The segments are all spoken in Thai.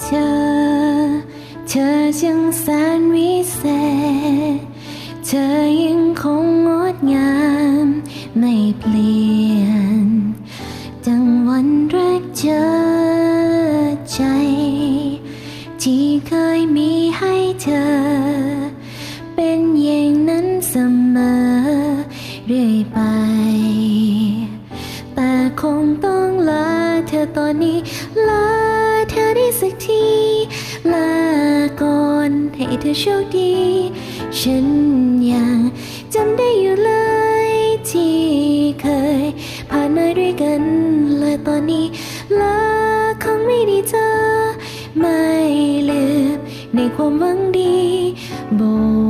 เธอ เธอช่างแสนวิเศษ เธอยังคงงดงามไม่เปลี่ยนดังวันแรกเจอใจ ที่เคยมีให้เธอ เป็นอย่างนั้นเสมอเรื่อยไป แต่คงต้องลา เธอตอนนี้ ลาเธอได้สักที ลาก่อนให้เธอโชคดี ฉันยังจำได้อยู่เลยที่เคย ผ่านมาด้วยกันและตอนนี้ ลาคงไม่ได้เจอ ไม่ลืมในความหวังดีโบ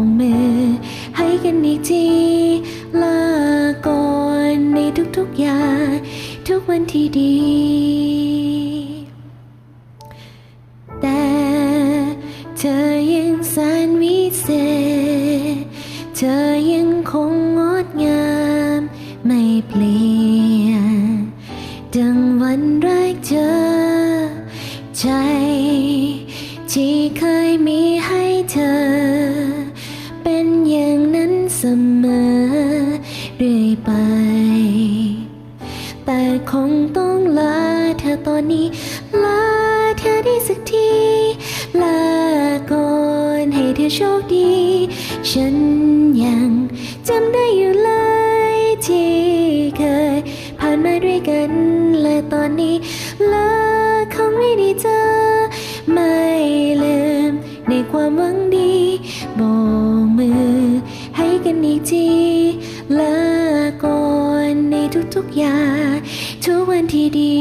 กมือให้กันอีกที ลาก่อนในทุกๆอย่าง ทุกวันที่ดี แต่เธอยังแสนวิเศษ เธอยังคงงดงามไม่เปลี่ยน ดังวันแรกเจอ ใจ ที่เคยมีให้เธอ เป็นอย่างนั้นเสมอเรื่อยไป คงต้องลาเธอตอนนี้ลาเธอได้สักทีลาก่อนให้เธอโชคดี ฉันยังจำได้อยู่เลยที่เคยผ่านมาด้วยกันและตอนนี้ลาคงไม่ได้เจอไม่ลืมในความหวังดีโบกมือให้กันอีกทีลาก่อนใน ทุกๆอย่างทุกวันที่ดี